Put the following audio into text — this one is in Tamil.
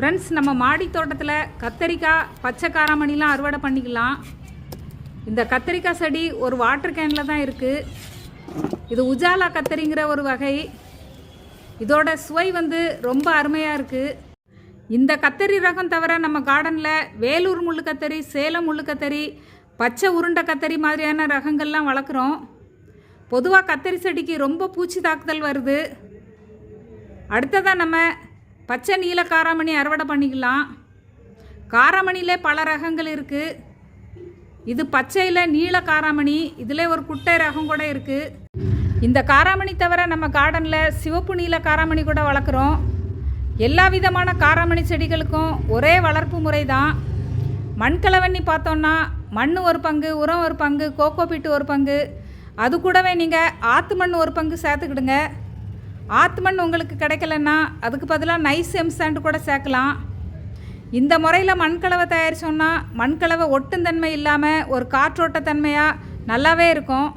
ஃப்ரெண்ட்ஸ் நம்ம மாடி தோட்டத்தில் கத்தரிக்காய் பச்சை காராமணிலாம் அறுவடை பண்ணிக்கலாம். இந்த கத்தரிக்காய் செடி ஒரு வாட்டர் கேனில் தான் இருக்குது இது உஜாலா கத்தரிங்கிற ஒரு வகை. இதோட சுவை வந்து ரொம்ப அருமையாக இருக்குது இந்த கத்தரி ரகம் தவிர நம்ம கார்டனில் வேலூர் முள்ளு கத்தரி சேலம் முள்ளு கத்தரி பச்சை உருண்டை கத்தரி மாதிரியான ரகங்கள்லாம் வளர்க்குறோம். பொதுவாக கத்தரி செடிக்கு ரொம்ப பூச்சி தாக்குதல் வருது. அடுத்ததாக நம்ம பச்சை நீல காராமணி அறுவடை பண்ணிக்கலாம். காராமணியில் பல ரகங்கள் இருக்குது இது பச்சையில் நீல காராமணி இதில் ஒரு குட்டை ரகம் கூட இருக்குது இந்த காராமணி தவிர நம்ம கார்டனில் சிவப்பு நீல காராமணி கூட வளர்க்குறோம். எல்லா விதமான காராமணி செடிகளுக்கும் ஒரே வளர்ப்பு முறை தான் மண்கலவண்ணி பார்த்தோன்னா மண் ஒரு பங்கு உரம் ஒரு பங்கு கோகோ பீட்டு ஒரு பங்கு. அது கூடவே நீங்கள் ஆற்று மண் ஒரு பங்கு சேர்த்துக்கிடுங்க. ஆத்மன் உங்களுக்கு கிடைக்கலன்னா அதுக்கு பதிலாக நைஸ் எம்சாண்ட் கூட சேர்க்கலாம். இந்த முறையில் மண்கலவை தயாரித்தோன்னா மண்கலவை ஒட்டுந்தன்மை இல்லாமல் ஒரு காற்றோட்டத்தன்மையாக நல்லாவே இருக்கும்.